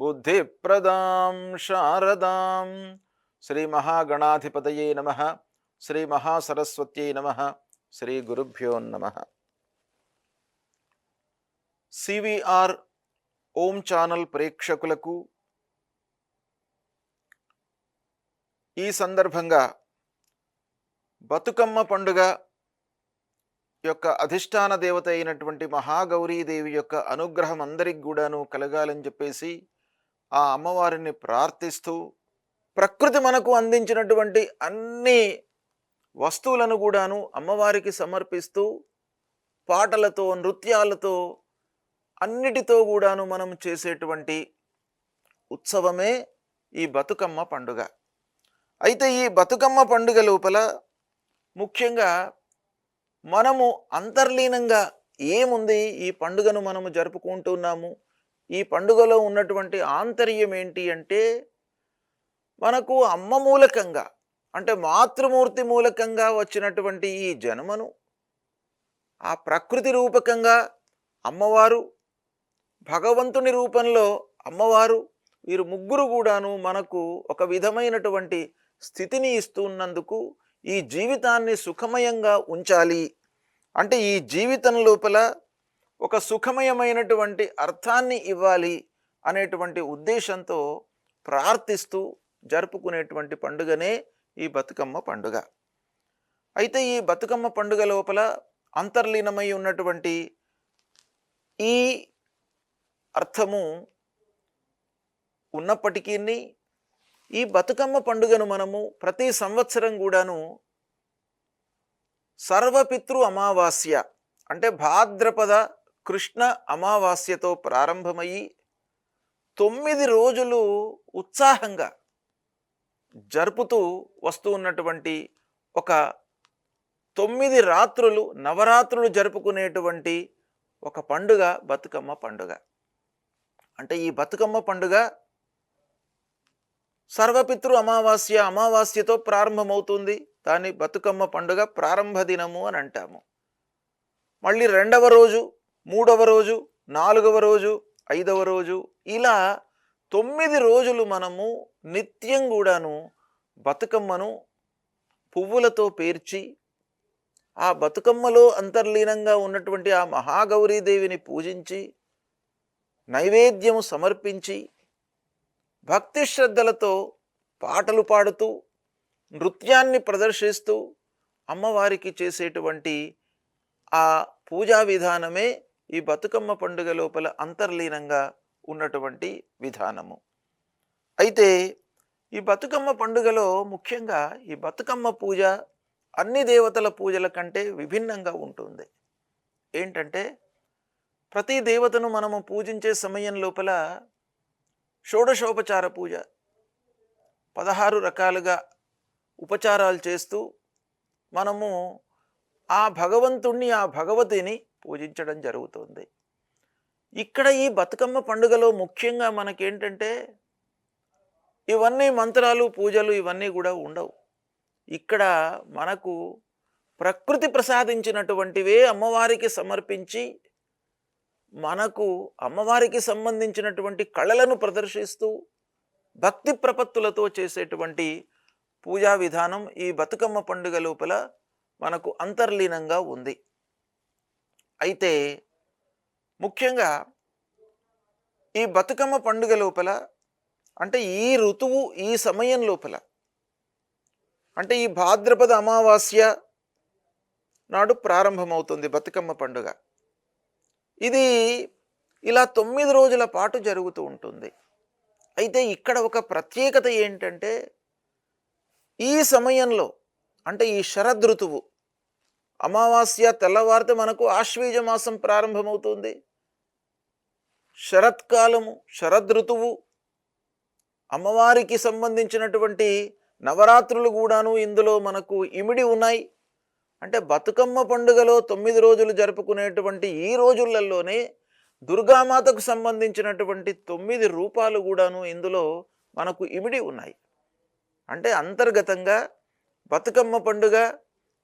బుద్ధిప్రదాం శారదాం. శ్రీ మహాగణాధిపతయే నమ. శ్రీ మహాసరస్వత్యై నమ. శ్రీ గురుభ్యో నమ. సివిఆర్ ఓం ఛానల్ ప్రేక్షకులకు ఈ సందర్భంగా బతుకమ్మ పండుగ యొక్క అధిష్టాన దేవత అయినటువంటి మహాగౌరీదేవి యొక్క అనుగ్రహం అందరికి కూడాను కలగాలని చెప్పేసి ఆ అమ్మవారిని ప్రార్థిస్తూ ప్రకృతి మనకు అందించినటువంటి అన్ని వస్తువులను కూడాను అమ్మవారికి సమర్పిస్తూ పాటలతో నృత్యాలతో అన్నిటితో కూడాను మనం చేసేటువంటి ఉత్సవమే ఈ బతుకమ్మ పండుగ. అయితే ఈ బతుకమ్మ పండుగ లోపల ముఖ్యంగా మనము అంతర్లీనంగా ఏముంది ఈ పండుగను మనము జరుపుకుంటున్నాము ఈ పండుగలో ఉన్నటువంటి ఆంతర్యం ఏంటి అంటే మనకు అమ్మ మూలకంగా అంటే మాతృమూర్తి మూలకంగా వచ్చినటువంటి ఈ జన్మను ఆ ప్రకృతి రూపకంగా అమ్మవారు భగవంతుని రూపంలో అమ్మవారు వీరు ముగ్గురు కూడాను మనకు ఒక విధమైనటువంటి స్థితిని ఇస్తున్నందుకు ఈ జీవితాన్ని సుఖమయంగా ఉంచాలి. అంటే ఈ జీవితం లోపల ఒక సుఖమయమైనటువంటి అర్థాన్ని ఇవ్వాలి అనేటువంటి ఉద్దేశంతో ప్రార్థిస్తూ జరుపుకునేటువంటి పండుగనే ఈ బతుకమ్మ పండుగ. అయితే ఈ బతుకమ్మ పండుగ లోపల అంతర్లీనమై ఉన్నటువంటి ఈ అర్థము ఉన్నప్పటికీ ఈ బతుకమ్మ పండుగను మనము ప్రతి సంవత్సరం కూడాను సర్వపితృ అమావాస్య అంటే భాద్రపద కృష్ణ అమావాస్యతో ప్రారంభమయ్యి తొమ్మిది రోజులు ఉత్సాహంగా జరుపుతూ వస్తూ ఉన్నటువంటి ఒక తొమ్మిది రాత్రులు నవరాత్రులు జరుపుకునేటువంటి ఒక పండుగ బతుకమ్మ పండుగ. అంటే ఈ బతుకమ్మ పండుగ సర్వపితృ అమావాస్య అమావాస్యతో ప్రారంభమవుతుంది. దాన్ని బతుకమ్మ పండుగ ప్రారంభ దినము అని అంటాము. మళ్ళీ రెండవ రోజు మూడవ రోజు నాలుగవ రోజు ఐదవ రోజు ఇలా తొమ్మిది రోజులు మనము నిత్యం కూడాను బతుకమ్మను పువ్వులతో పేర్చి ఆ బతుకమ్మలో అంతర్లీనంగా ఉన్నటువంటి ఆ మహాగౌరీదేవిని పూజించి నైవేద్యము సమర్పించి భక్తి శ్రద్ధలతో పాటలు పాడుతూ నృత్యాన్ని ప్రదర్శిస్తూ అమ్మవారికి చేసేటువంటి ఆ పూజా విధానమే ఈ బతుకమ్మ పండుగ లోపల అంతర్లీనంగా ఉన్నటువంటి విధానము. అయితే ఈ బతుకమ్మ పండుగలో ముఖ్యంగా ఈ బతుకమ్మ పూజ అన్ని దేవతల పూజల కంటే విభిన్నంగా ఉంటుంది. ఏంటంటే ప్రతి దేవతను మనము పూజించే సమయం లోపల షోడశోపచార పూజ. పదహారు రకాలుగా ఉపచారాలు చేస్తూ మనము ఆ భగవంతుణ్ణి ఆ భగవతిని పూజించడం జరుగుతుంది. ఇక్కడ ఈ బతుకమ్మ పండుగలో ముఖ్యంగా మనకేంటంటే ఇవన్నీ మంత్రాలు పూజలు ఇవన్నీ కూడా ఉండవు. ఇక్కడ మనకు ప్రకృతి ప్రసాదించినటువంటివే అమ్మవారికి సమర్పించి మనకు అమ్మవారికి సంబంధించినటువంటి కళలను ప్రదర్శిస్తూ భక్తి ప్రపత్తులతో చేసేటువంటి పూజా విధానం ఈ బతుకమ్మ పండుగ లోపల మనకు అంతర్లీనంగా ఉంది. అయితే ముఖ్యంగా ఈ బతుకమ్మ పండుగ లోపల అంటే ఈ ఋతువు ఈ సమయం లోపల అంటే ఈ భాద్రపద అమావాస్య నాడు ప్రారంభమవుతుంది బతుకమ్మ పండుగ. ఇది ఇలా తొమ్మిది రోజుల పాటు జరుగుతూ ఉంటుంది. అయితే ఇక్కడ ఒక ప్రత్యేకత ఏంటంటే ఈ సమయంలో అంటే ఈ శరదృతువు అమావాస్య తెల్లవారితే మనకు ఆశ్వీజ మాసం ప్రారంభమవుతుంది. శరత్కాలము శరదృతువు అమ్మవారికి సంబంధించినటువంటి నవరాత్రులు కూడాను ఇందులో మనకు ఇమిడి ఉన్నాయి. అంటే బతుకమ్మ పండుగలో తొమ్మిది రోజులు జరుపుకునేటువంటి ఈ రోజులలోనే దుర్గామాతకు సంబంధించినటువంటి తొమ్మిది రూపాలు కూడాను ఇందులో మనకు ఇమిడి ఉన్నాయి. అంటే అంతర్గతంగా బతుకమ్మ పండుగ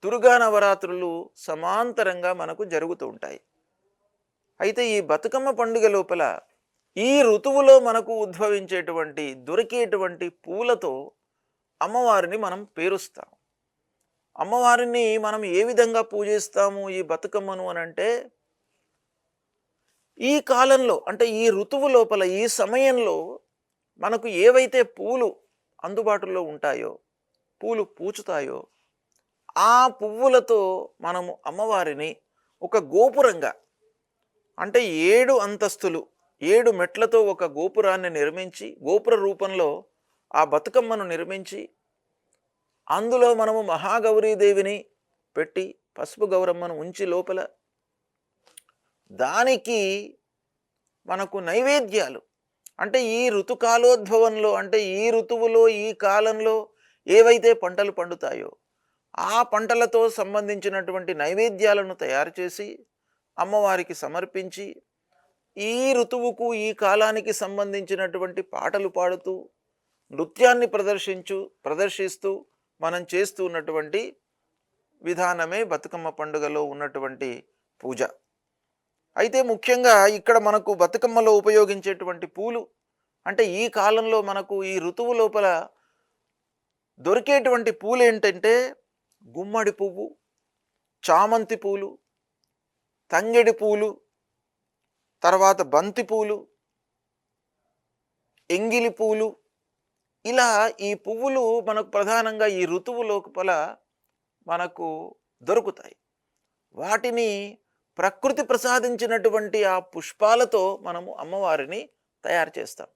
దుర్గా నవరాత్రులు సమాంతరంగా మనకు జరుగుతూ ఉంటాయి. అయితే ఈ బతుకమ్మ పండుగ లోపల ఈ ఋతువులో మనకు ఉద్భవించేటువంటి దొరికేటువంటి పూలతో అమ్మవారిని మనం పేరుస్తాం. అమ్మవారిని మనం ఏ విధంగా పూజిస్తాము ఈ బతుకమ్మను అని అంటే ఈ కాలంలో అంటే ఈ ఋతువు లోపల ఈ సమయంలో మనకు ఏవైతే పూలు అందుబాటులో ఉంటాయో పూలు పూచుతాయో ఆ పువ్వులతో మనము అమ్మవారిని ఒక గోపురంగా అంటే ఏడు అంతస్తులు ఏడు మెట్లతో ఒక గోపురాన్ని నిర్మించి గోపుర రూపంలో ఆ బతుకమ్మను నిర్మించి అందులో మనము మహాగౌరీదేవిని పెట్టి పసుపు గౌరమ్మను ఉంచి లోపల దానికి మనకు నైవేద్యాలు. అంటే ఈ ఋతుకాలోద్భవంలో అంటే ఈ ఋతువులో ఈ కాలంలో ఏవైతే పంటలు పండుతాయో ఆ పంటలతో సంబంధించినటువంటి నైవేద్యాలను తయారు చేసి అమ్మవారికి సమర్పించి ఈ ఋతువుకు ఈ కాలానికి సంబంధించినటువంటి పాటలు పాడుతూ నృత్యాన్ని ప్రదర్శించు ప్రదర్శిస్తూ మనం చేస్తూ ఉన్నటువంటి విధానమే బతుకమ్మ పండుగలో ఉన్నటువంటి పూజ. అయితే ముఖ్యంగా ఇక్కడ మనకు బతుకమ్మలో ఉపయోగించేటువంటి పూలు అంటే ఈ కాలంలో మనకు ఈ ఋతువు లోపల దొరికేటువంటి పూలు ఏంటంటే గుమ్మడి పువ్వు చామంతి పూలు తంగిడి పూలు తర్వాత బంతి పూలు ఎంగిలి పూలు. ఇలా ఈ పువ్వులు మనకు ప్రధానంగా ఈ ఋతువు లోపల మనకు దొరుకుతాయి. వాటిని ప్రకృతి ప్రసాదించినటువంటి ఆ పుష్పాలతో మనము అమ్మవారిని తయారు చేస్తాం.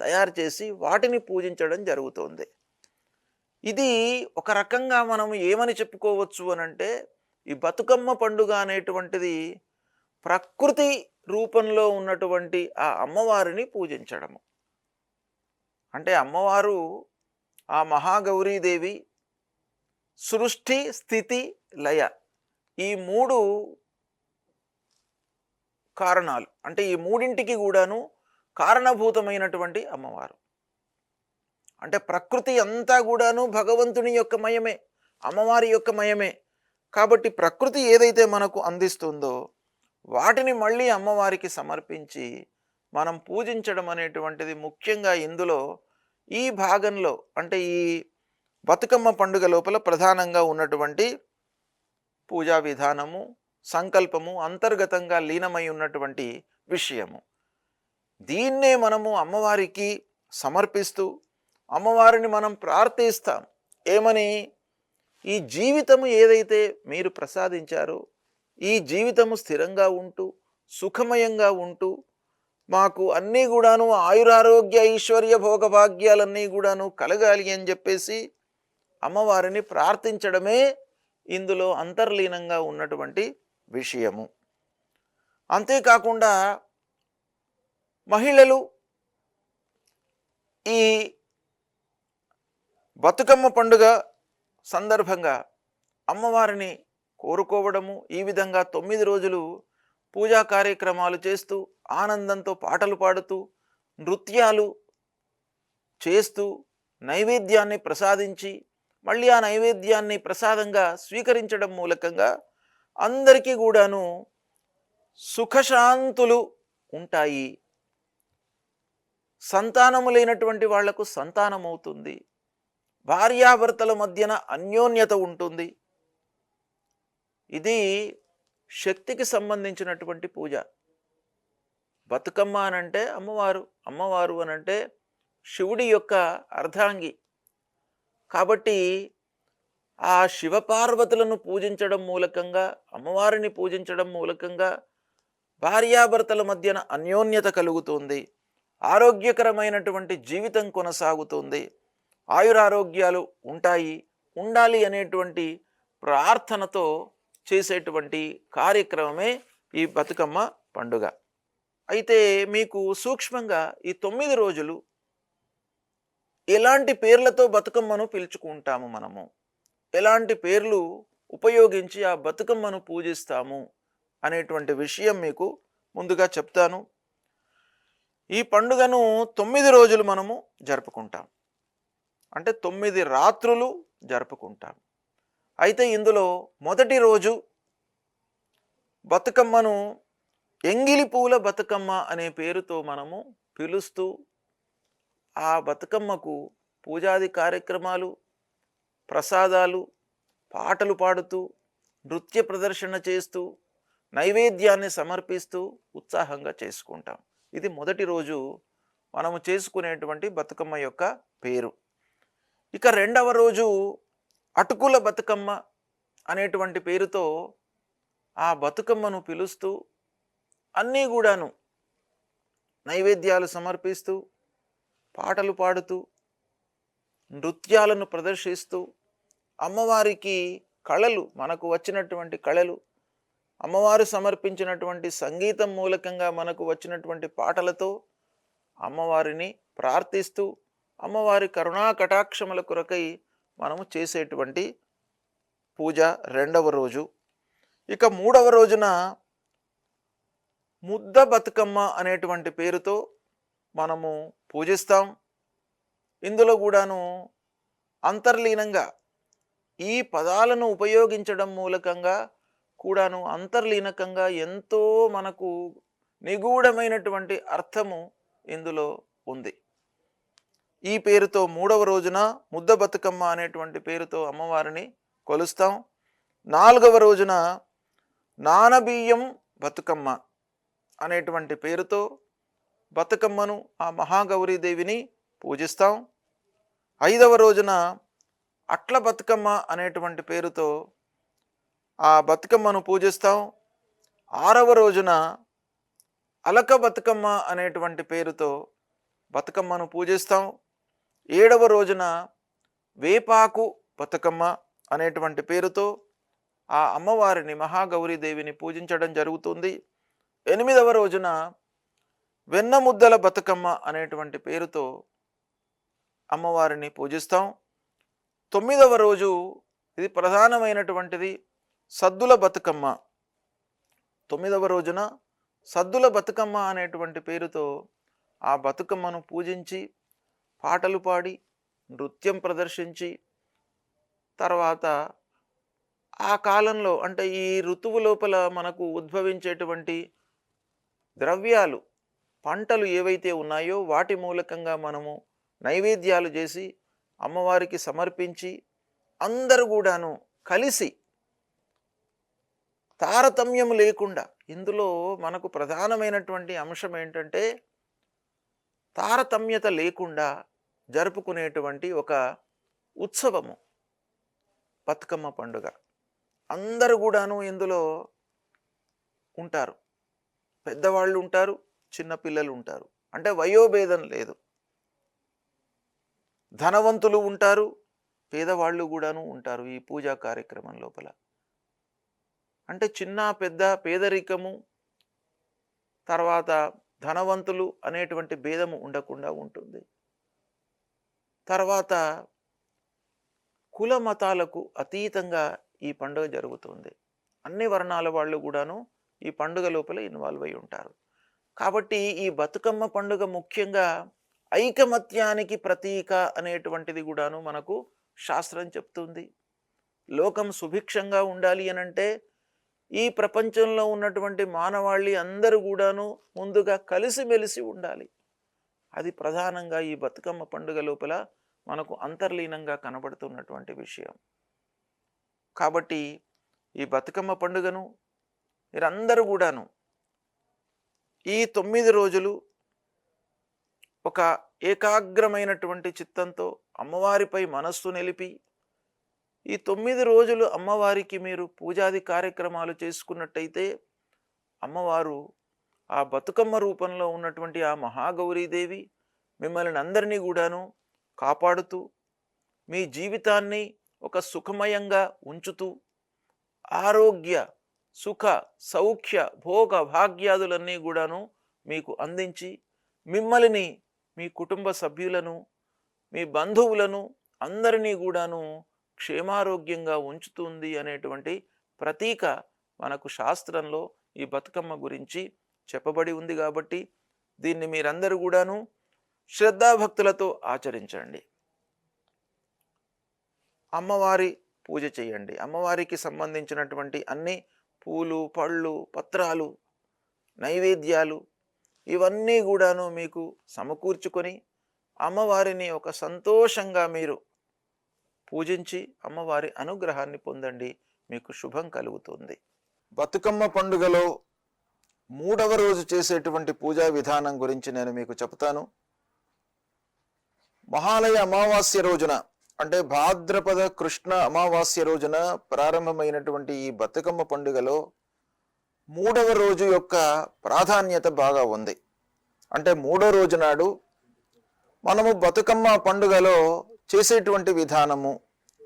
తయారు చేసి వాటిని పూజించడం జరుగుతుంది. ఇది ఒక రకంగా మనం ఏమని చెప్పుకోవచ్చు అని అంటే ఈ బతుకమ్మ పండుగ అనేటువంటిది ప్రకృతి రూపంలో ఉన్నటువంటి ఆ అమ్మవారిని పూజించడము. అంటే అమ్మవారు ఆ మహాగౌరీదేవి సృష్టి స్థితి లయ ఈ మూడు కారణాలు. అంటే ఈ మూడింటికి కూడాను కారణభూతమైనటువంటి అమ్మవారు. అంటే ప్రకృతి అంతా కూడాను భగవంతుని యొక్క మయమే అమ్మవారి యొక్క మయమే. కాబట్టి ప్రకృతి ఏదైతే మనకు అందిస్తుందో వాటిని మళ్ళీ అమ్మవారికి సమర్పించి మనం పూజించడం అనేటువంటిది ముఖ్యంగా ఇందులో ఈ భాగంలో అంటే ఈ బతుకమ్మ పండుగ లోపల ప్రధానంగా ఉన్నటువంటి పూజా విధానము సంకల్పము అంతర్గతంగా లీనమై ఉన్నటువంటి విషయము. దీన్నే మనము అమ్మవారికి సమర్పిస్తూ అమ్మవారిని మనం ప్రార్థిస్తాం. ఏమని? ఈ జీవితము ఏదైతే మీరు ప్రసాదించారో ఈ జీవితము స్థిరంగా ఉంటూ సుఖమయంగా ఉంటూ మాకు అన్నీ కూడాను ఆయురారోగ్య ఐశ్వర్య భోగభాగ్యాలన్నీ కూడాను కలగాలి అని చెప్పేసి అమ్మవారిని ప్రార్థించడమే ఇందులో అంతర్లీనంగా ఉన్నటువంటి విషయము. అంతేకాకుండా మహిళలు ఈ బతుకమ్మ పండుగ సందర్భంగా అమ్మవారిని కోరుకోవడము ఈ విధంగా తొమ్మిది రోజులు పూజా కార్యక్రమాలు చేస్తూ ఆనందంతో పాటలు పాడుతూ నృత్యాలు చేస్తూ నైవేద్యాన్ని ప్రసాదించి మళ్ళీ ఆ నైవేద్యాన్ని ప్రసాదంగా స్వీకరించడం మూలకంగా అందరికీ కూడాను సుఖశాంతులు ఉంటాయి. సంతానము లేనటువంటి వాళ్ళకు సంతానం అవుతుంది భార్యాభర్తల మధ్యన అన్యోన్యత ఉంటుంది. ఇది శక్తికి సంబంధించినటువంటి పూజ. బతుకమ్మ అనంటే అమ్మవారు అమ్మవారు అనంటే శివుడి యొక్క అర్ధాంగి. కాబట్టి ఆ శివపార్వతులను పూజించడం మూలకంగా అమ్మవారిని పూజించడం మూలకంగా భార్యాభర్తల మధ్యన అన్యోన్యత కలుగుతుంది. ఆరోగ్యకరమైనటువంటి జీవితం కొనసాగుతుంది. ఆయురారోగ్యాలు ఉంటాయి ఉండాలి అనేటువంటి ప్రార్థనతో చేసేటువంటి కార్యక్రమమే ఈ బతుకమ్మ పండుగ. అయితే మీకు సూక్ష్మంగా ఈ తొమ్మిది రోజులు ఎలాంటి పేర్లతో బతుకమ్మను పిలుచుకుంటాము మనము? ఎలాంటి పేర్లు ఉపయోగించి ఆ బతుకమ్మను పూజిస్తాము అనేటువంటి విషయం మీకు ముందుగా చెప్తాను. ఈ పండుగను తొమ్మిది రోజులు మనము జరుపుకుంటాం. అంటే తొమ్మిది రాత్రులు జరుపుకుంటాం అయితే ఇందులో మొదటి రోజు బతుకమ్మను ఎంగిలి పూల బతుకమ్మ అనే పేరుతో మనము పిలుస్తూ ఆ బతుకమ్మకు పూజాది కార్యక్రమాలు ప్రసాదాలు పాటలు పాడుతూ నృత్య ప్రదర్శన చేస్తూ నైవేద్యాన్ని సమర్పిస్తూ ఉత్సాహంగా చేసుకుంటాం. ఇది మొదటి రోజు మనము చేసుకునేటువంటి బతుకమ్మ యొక్క పేరు. ఇక రెండవ రోజు అటుకుల బతుకమ్మ అనేటువంటి పేరుతో ఆ బతుకమ్మను పిలుస్తూ అన్నీ కూడాను నైవేద్యాలు సమర్పిస్తూ పాటలు పాడుతూ నృత్యాలను ప్రదర్శిస్తూ అమ్మవారికి కళలు మనకు వచ్చినటువంటి కళలు అమ్మవారు సమర్పించినటువంటి సంగీతం మూలకంగా మనకు వచ్చినటువంటి పాటలతో అమ్మవారిని ప్రార్థిస్తూ అమ్మవారి కరుణా కటాక్షముల కొరకై మనము చేసేటువంటి పూజ రెండవ రోజు. ఇక మూడవ రోజున ముద్ద బతుకమ్మ అనేటువంటి పేరుతో మనము పూజిస్తాం. ఇందులో కూడాను అంతర్లీనంగా ఈ పదాలను ఉపయోగించడం మూలకంగా కూడాను అంతర్లీనకంగా ఎంతో మనకు నిగూఢమైనటువంటి అర్థము ఇందులో ఉంది. ఈ పేరుతో మూడవ రోజున ముద్ద బతుకమ్మ అనేటువంటి పేరుతో అమ్మవారిని కొలుస్తాం. నాలుగవ రోజున నానబియ్యం బతుకమ్మ అనేటువంటి పేరుతో బతుకమ్మను ఆ మహాగౌరీదేవిని పూజిస్తాం. ఐదవ రోజున అట్ల బతుకమ్మ అనేటువంటి పేరుతో ఆ బతుకమ్మను పూజిస్తాం. ఆరవ రోజున అలక బతుకమ్మ అనేటువంటి పేరుతో బతుకమ్మను పూజిస్తాం. ఏడవ రోజున వేపాకు బతుకమ్మ అనేటువంటి పేరుతో ఆ అమ్మవారిని మహాగౌరీదేవిని పూజించడం జరుగుతుంది. ఎనిమిదవ రోజున వెన్నముద్దల బతుకమ్మ అనేటువంటి పేరుతో అమ్మవారిని పూజిస్తాం. తొమ్మిదవ రోజు ఇది ప్రధానమైనటువంటిది సద్దుల బతుకమ్మ. తొమ్మిదవ రోజున సద్దుల బతుకమ్మ అనేటువంటి పేరుతో ఆ బతుకమ్మను పూజించి పాటలు పాడి నృత్యం ప్రదర్శించి తర్వాత ఆ కాలంలో అంటే ఈ ఋతువు లోపల మనకు ఉద్భవించేటువంటి ద్రవ్యాలు పంటలు ఏవైతే ఉన్నాయో వాటి మూలకంగా మనము నైవేద్యాలు చేసి అమ్మవారికి సమర్పించి అందరూ కూడాను కలిసి తారతమ్యం లేకుండా ఇందులో మనకు ప్రధానమైనటువంటి అంశం ఏంటంటే తారతమ్యత లేకుండా జరుపుకునేటువంటి ఒక ఉత్సవము బతుకమ్మ పండుగ. అందరూ కూడాను ఇందులో ఉంటారు. పెద్దవాళ్ళు ఉంటారు చిన్నపిల్లలు ఉంటారు. అంటే వయోభేదం లేదు. ధనవంతులు ఉంటారు పేదవాళ్ళు కూడాను ఉంటారు ఈ పూజా కార్యక్రమం లోపల. అంటే చిన్న పెద్ద పేదరికము తర్వాత ధనవంతులు అనేటువంటి భేదము ఉండకుండా ఉంటుంది. తర్వాత కుల మతాలకు అతీతంగా ఈ పండుగ జరుగుతుంది. అన్ని వర్ణాల వాళ్ళు కూడాను ఈ పండుగ లోపల ఇన్వాల్వ్ అయి ఉంటారు. కాబట్టి ఈ బతుకమ్మ పండుగ ముఖ్యంగా ఐకమత్యానికి ప్రతీక అనేటువంటిది కూడాను మనకు శాస్త్రం చెప్తుంది. లోకం సుభిక్షంగా ఉండాలి అనంటే ఈ ప్రపంచంలో ఉన్నటువంటి మానవాళి అందరూ కూడాను ముందుగా కలిసిమెలిసి ఉండాలి. అది ప్రధానంగా ఈ బతుకమ్మ పండుగ లోపల మనకు అంతర్లీనంగా కనబడుతున్నటువంటి విషయం. కాబట్టి ఈ బతుకమ్మ పండుగను మీరందరూ కూడాను ఈ తొమ్మిది రోజులు ఒక ఏకాగ్రమైనటువంటి చిత్తంతో అమ్మవారిపై మనస్సు నిలిపి ఈ తొమ్మిది రోజులు అమ్మవారికి మీరు పూజాది కార్యక్రమాలు చేసుకున్నట్టయితే అమ్మవారు ఆ బతుకమ్మ రూపంలో ఉన్నటువంటి ఆ మహాగౌరీదేవి మిమ్మల్ని అందరినీ కూడాను కాపాడుతూ మీ జీవితాన్ని ఒక సుఖమయంగా ఉంచుతూ ఆరోగ్య సుఖ సౌఖ్య భోగ భాగ్యాదులన్నీ కూడాను మీకు అందించి మిమ్మల్ని మీ కుటుంబ సభ్యులను మీ బంధువులను అందరినీ కూడాను క్షేమారోగ్యంగా ఉంచుతుంది అనేటువంటి ప్రతీక మనకు శాస్త్రంలో ఈ బతుకమ్మ గురించి చెప్పబడి ఉంది కాబట్టి దీన్ని మీరందరూ కూడాను శ్రద్ధాభక్తులతో ఆచరించండి. అమ్మవారి పూజ చేయండి. అమ్మవారికి సంబంధించినటువంటి అన్ని పూలు పళ్ళు పత్రాలు నైవేద్యాలు ఇవన్నీ కూడాను మీకు సమకూర్చుకొని అమ్మవారిని ఒక సంతోషంగా మీరు పూజించి అమ్మవారి అనుగ్రహాన్ని పొందండి. మీకు శుభం కలుగుతుంది. బతుకమ్మ పండుగలో మూడవ రోజు చేసేటువంటి పూజా విధానం గురించి నేను మీకు చెప్తాను. మహాలయ అమావాస్య రోజున అంటే భాద్రపద కృష్ణ అమావాస్య రోజున ప్రారంభమైనటువంటి ఈ బతుకమ్మ పండుగలో మూడవ రోజు యొక్క ప్రాధాన్యత బాగా ఉంది. అంటే మూడో రోజు నాడు మనము బతుకమ్మ పండుగలో చేసేటువంటి విధానము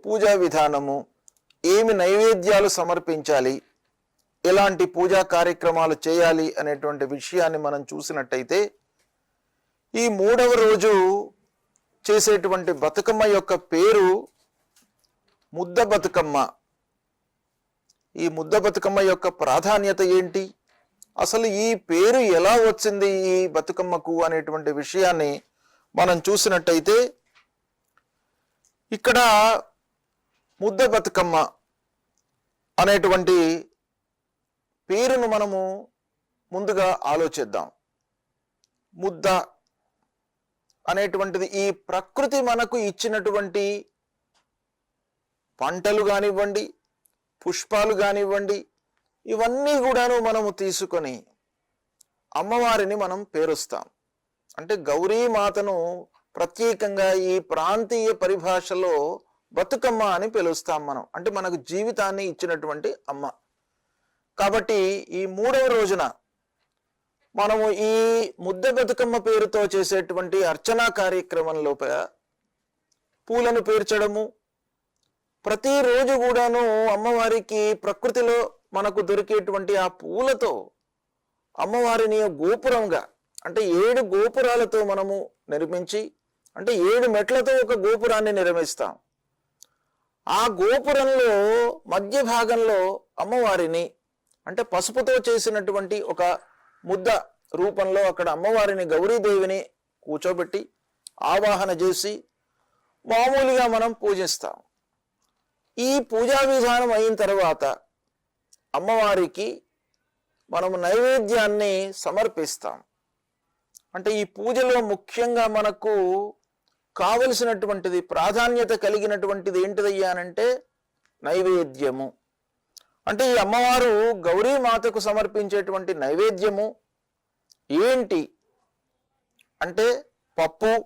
పూజా విధానము ఏమి నైవేద్యాలు సమర్పించాలి ఎలాంటి పూజా కార్యక్రమాలు చేయాలి అనేటువంటి విషయాన్ని మనం చూసినట్టయితే ఈ మూడవ రోజు చేసేటువంటి బతుకమ్మ యొక్క పేరు ముద్ద బతుకమ్మ. ఈ ముద్ద బతుకమ్మ యొక్క ప్రాధాన్యత ఏంటి? అసలు ఈ పేరు ఎలా వచ్చింది ఈ బతుకమ్మకు అనేటువంటి విషయాన్ని మనం చూసినట్టయితే ఇక్కడ ముద్ద బతుకమ్మ అనేటువంటి పేరును మనము ముందుగా ఆలోచిద్దాం. ముద్ద అనేటువంటిది ఈ ప్రకృతి మనకు ఇచ్చినటువంటి పంటలు కానివ్వండి పుష్పాలు కానివ్వండి ఇవన్నీ కూడాను మనము తీసుకొని అమ్మవారిని మనం పేరుస్తాం. అంటే గౌరీ మాతను ప్రత్యేకంగా ఈ ప్రాంతీయ పరిభాషలో బతుకమ్మ అని పిలుస్తాం మనం. అంటే మనకు జీవితాన్ని ఇచ్చినటువంటి అమ్మ. కాబట్టి ఈ మూడవ రోజున మనము ఈ ముద్ద బతుకమ్మ పేరుతో చేసేటువంటి అర్చనా కార్యక్రమం లోపల పూలను పేర్చడము. ప్రతిరోజు కూడాను అమ్మవారికి ప్రకృతిలో మనకు దొరికేటువంటి ఆ పూలతో అమ్మవారిని గోపురంగా అంటే ఏడు గోపురాలతో మనము నిర్మించి అంటే ఏడు మెట్లతో ఒక గోపురాన్ని నిర్మిస్తాం. ఆ గోపురంలో మధ్య భాగంలో అమ్మవారిని అంటే పసుపుతో చేసినటువంటి ఒక ముద్ద రూపంలో అక్కడ అమ్మవారిని గౌరీదేవిని కూర్చోబెట్టి ఆవాహన చేసి మామూలుగా మనం పూజిస్తాం. ఈ పూజా విధానం అయిన తర్వాత అమ్మవారికి మనము నైవేద్యాన్ని సమర్పిస్తాం. అంటే ఈ పూజలో ముఖ్యంగా మనకు కావలసినటువంటిది ప్రాధాన్యత కలిగినటువంటిది ఏంటిదయ్యానంటే నైవేద్యము. అంటే ఈ అమ్మవారు గౌరీ మాతకు సమర్పించేటువంటి నైవేద్యము ఏంటి? అంటే పప్పు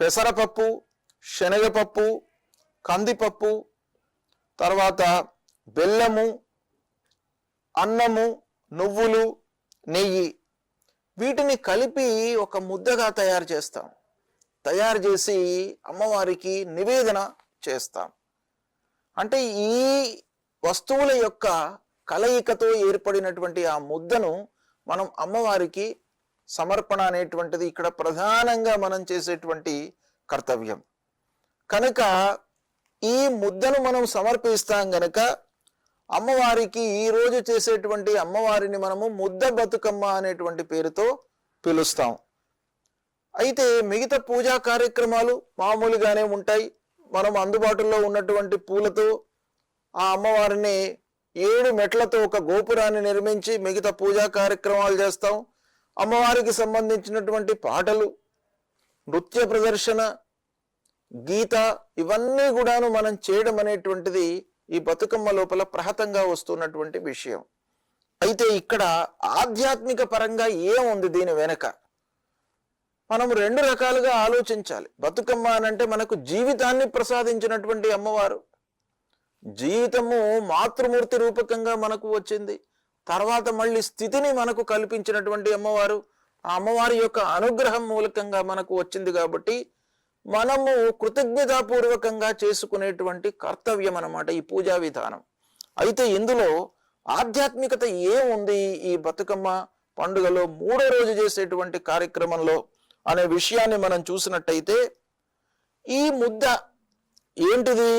పెసరపప్పు శనగపప్పు కందిపప్పు తర్వాత బెల్లము అన్నము నువ్వులు నెయ్యి. వీటిని కలిపి ఒక ముద్దగా తయారు చేస్తాం. తయారు చేసి అమ్మవారికి నివేదన చేస్తాం. అంటే ఈ వస్తువుల యొక్క కలయికతో ఏర్పడినటువంటి ఆ ముద్దను మనం అమ్మవారికి సమర్పణ అనేటువంటిది ఇక్కడ ప్రధానంగా మనం చేసేటువంటి కర్తవ్యం. కనుక ఈ ముద్దను మనం సమర్పిస్తాం గనక అమ్మవారికి ఈరోజు చేసేటువంటి అమ్మవారిని మనము ముద్ద బతుకమ్మ అనేటువంటి పేరుతో పిలుస్తాం. అయితే మిగతా పూజా కార్యక్రమాలు మామూలుగానే ఉంటాయి. మనం అందుబాటులో ఉన్నటువంటి పూలతో ఆ అమ్మవారిని ఏడు మెట్లతో ఒక గోపురాన్ని నిర్మించి మిగతా పూజా కార్యక్రమాలు చేస్తాం. అమ్మవారికి సంబంధించినటువంటి పాటలు నృత్య ప్రదర్శన గీత ఇవన్నీ కూడాను మనం చేయడం అనేటువంటిది ఈ బతుకమ్మ లోపల ప్రహతంగా వస్తున్నటువంటి విషయం. అయితే ఇక్కడ ఆధ్యాత్మిక పరంగా ఏముంది దీని వెనక? మనం రెండు రకాలుగా ఆలోచించాలి. బతుకమ్మ అనంటే మనకు జీవితాన్ని ప్రసాదించినటువంటి అమ్మవారు. జీవితము మాతృమూర్తి రూపకంగా మనకు వచ్చింది. తర్వాత మళ్ళీ స్థితిని మనకు కల్పించినటువంటి అమ్మవారు ఆ అమ్మవారి యొక్క అనుగ్రహం మూలకంగా మనకు వచ్చింది కాబట్టి మనము కృతజ్ఞతాపూర్వకంగా చేసుకునేటువంటి కర్తవ్యం అన్నమాట ఈ పూజా విధానం. అయితే ఇందులో ఆధ్యాత్మికత ఏముంది? ఈ బతుకమ్మ పండుగలో మూడో రోజు చేసేటువంటి కార్యక్రమంలో అనే విషయాన్ని మనం చూసినట్టయితే ఈ ముద్ద ఏంటిది?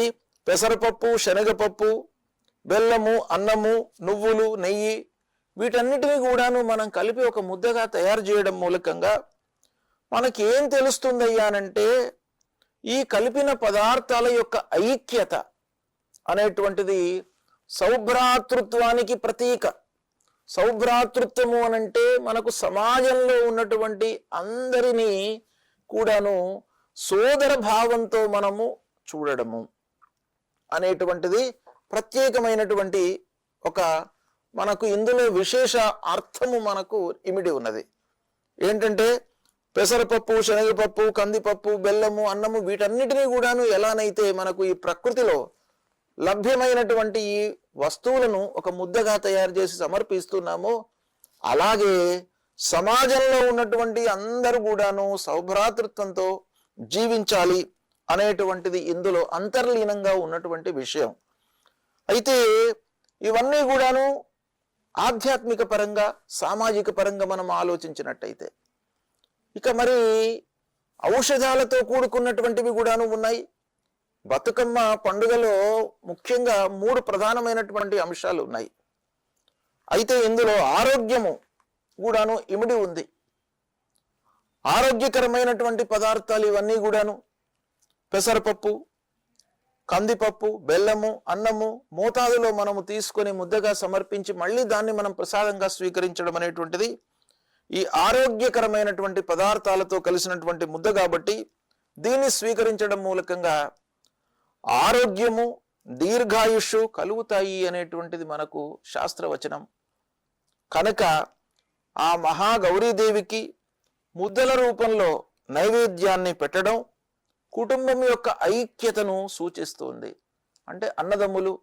పెసరపప్పు శనగపప్పు బెల్లము అన్నము నువ్వులు నెయ్యి వీటన్నిటిని కూడాను మనం కలిపి ఒక ముద్దగా తయారు చేయడం మూలకంగా మనకి ఏం తెలుస్తుందయ్యానంటే ఈ కలిపిన పదార్థాల యొక్క ఐక్యత అనేటువంటిది సౌభ్రాతృత్వానికి ప్రతీక. సౌభ్రాతృత్వము అనంటే మనకు సమాజంలో ఉన్నటువంటి అందరినీ కూడాను సోదర భావంతో మనము చూడడము. అనేటువంటిది ప్రత్యేకమైనటువంటి ఒక మనకు ఇందులో విశేష అర్థము మనకు ఇమిడి ఉన్నది. ఏంటంటే పెసరపప్పు శనగపప్పు కందిపప్పు బెల్లము అన్నము వీటన్నిటినీ కూడాను ఎలానైతే మనకు ఈ ప్రకృతిలో లభ్యమైనటువంటి ఈ వస్తువులను ఒక ముద్దగా తయారు చేసి సమర్పిస్తున్నామో అలాగే సమాజంలో ఉన్నటువంటి అందరూ కూడాను సౌభ్రాతృత్వంతో జీవించాలి అనేటువంటిది ఇందులో అంతర్లీనంగా ఉన్నటువంటి విషయం. అయితే ఇవన్నీ కూడాను ఆధ్యాత్మిక పరంగా సామాజిక పరంగా మనం ఆలోచించినట్టయితే ఇక మరి ఔషధాలతో కూడుకున్నటువంటివి కూడాను ఉన్నాయి. బతుకమ్మ పండుగలో ముఖ్యంగా మూడు ప్రధానమైనటువంటి అంశాలు ఉన్నాయి. అయితే ఇందులో ఆరోగ్యము కూడాను ఇమిడి ఉంది. ఆరోగ్యకరమైనటువంటి పదార్థాలు ఇవన్నీ కూడాను పెసరపప్పు కందిపప్పు బెల్లము అన్నము మోతాదులో మనము తీసుకొని ముద్దగా సమర్పించి మళ్ళీ దాన్ని మనం ప్రసాదంగా స్వీకరించడం అనేటువంటిది ఈ ఆరోగ్యకరమైనటువంటి పదార్థాలతో కలిసినటువంటి ముద్ద కాబట్టి దీన్ని స్వీకరించడం మూలకంగా ఆరోగ్యము దీర్ఘాయుషు కలుగుతాయి అనేటువంటిది మనకు శాస్త్రవచనం. కనుక ఆ మహాగౌరీదేవికి ముద్దల రూపంలో నైవేద్యాన్ని పెట్టడం కుటుంబం యొక్క ఐక్యతను సూచిస్తుంది. అంటే అన్నదమ్ములు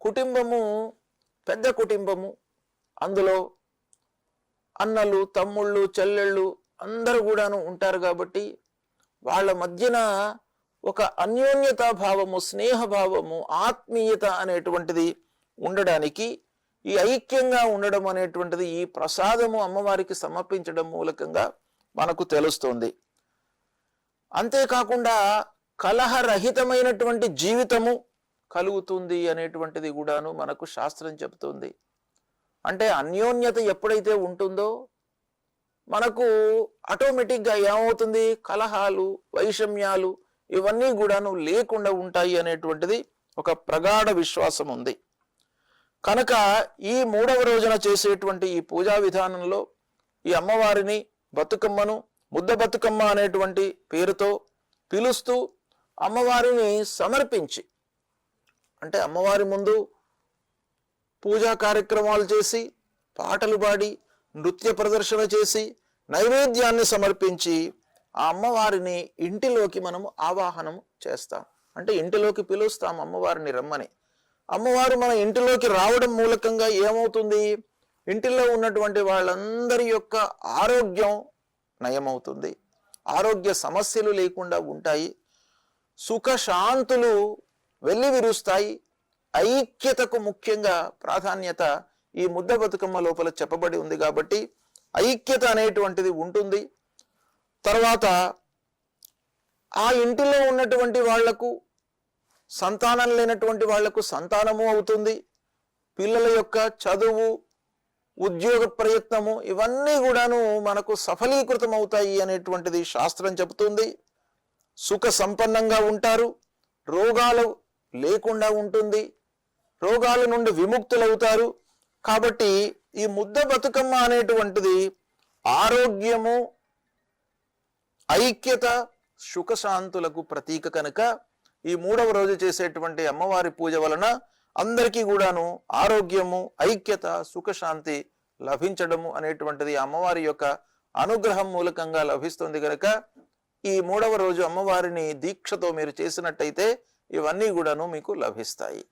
కుటుంబము పెద్ద కుటుంబము. అందులో అన్నలు తమ్ముళ్ళు చెల్లెళ్ళు అందరూ కూడాను ఉంటారు కాబట్టి వాళ్ళ మధ్యన ఒక అన్యోన్యతా భావము స్నేహభావము ఆత్మీయత అనేటువంటిది ఉండడానికి ఈ ఐక్యంగా ఉండడం అనేటువంటిది ఈ ప్రసాదము అమ్మవారికి సమర్పించడం మూలకంగా మనకు తెలుస్తుంది. అంతేకాకుండా కలహరహితమైనటువంటి జీవితము కలుగుతుంది అనేటువంటిది కూడాను మనకు శాస్త్రం చెబుతుంది. అంటే అన్యోన్యత ఎప్పుడైతే ఉంటుందో మనకు ఆటోమేటిక్గా ఏమవుతుంది? కలహాలు వైషమ్యాలు ఇవన్నీ కూడాను లేకుండా ఉంటాయి అనేటువంటిది ఒక ప్రగాఢ విశ్వాసం ఉంది. కనుక ఈ మూడవ రోజున చేసేటువంటి ఈ పూజా విధానంలో ఈ అమ్మవారిని బతుకమ్మను ముద్ద బతుకమ్మ అనేటువంటి పేరుతో పిలుస్తూ అమ్మవారిని సమర్పించి అంటే అమ్మవారి ముందు పూజా కార్యక్రమాలు చేసి పాటలు పాడి నృత్య ప్రదర్శన చేసి నైవేద్యాన్ని సమర్పించి ఆ అమ్మవారిని ఇంటిలోకి మనము ఆవాహనం చేస్తాం. అంటే ఇంటిలోకి పిలుస్తాం అమ్మవారిని రమ్మని. అమ్మవారు మన ఇంటిలోకి రావడం మూలకంగా ఏమవుతుంది? ఇంటిలో ఉన్నటువంటి వాళ్ళందరి యొక్క ఆరోగ్యం నయమవుతుంది. ఆరోగ్య సమస్యలు లేకుండా ఉంటాయి. సుఖశాంతులు వెళ్ళి విరుస్తాయి. ఐక్యతకు ముఖ్యంగా ప్రాధాన్యత ఈ ముద్ద బతుకమ్మ లోపల చెప్పబడి ఉంది కాబట్టి ఐక్యత అనేటువంటిది ఉంటుంది. తర్వాత ఆ ఇంటిలో ఉన్నటువంటి వాళ్ళకు సంతానం లేనటువంటి వాళ్ళకు సంతానము అవుతుంది. పిల్లల యొక్క చదువు ఉద్యోగ ప్రయత్నము ఇవన్నీ కూడాను మనకు సఫలీకృతం అవుతాయి అనేటువంటిది శాస్త్రం చెబుతుంది. సుఖ సంపన్నంగా ఉంటారు. రోగాలు లేకుండా ఉంటుంది. రోగాల నుండి విముక్తులవుతారు. కాబట్టి ఈ ముద్ద బతుకమ్మ అనేటువంటిది ఆరోగ్యము ఐక్యత సుఖశాంతులకు ప్రతీక కనుక ఈ మూడవ రోజు చేసేటువంటి అమ్మవారి పూజ వలన అందరికీ కూడాను ఆరోగ్యము ఐక్యత సుఖశాంతి లభించడము అనేటువంటిది అమ్మవారి యొక్క అనుగ్రహం మూలకంగా లభిస్తుంది కనుక ఈ మూడవ రోజు అమ్మవారిని దీక్షతో మీరు చేసినట్టయితే ఇవన్నీ కూడాను మీకు లభిస్తాయి.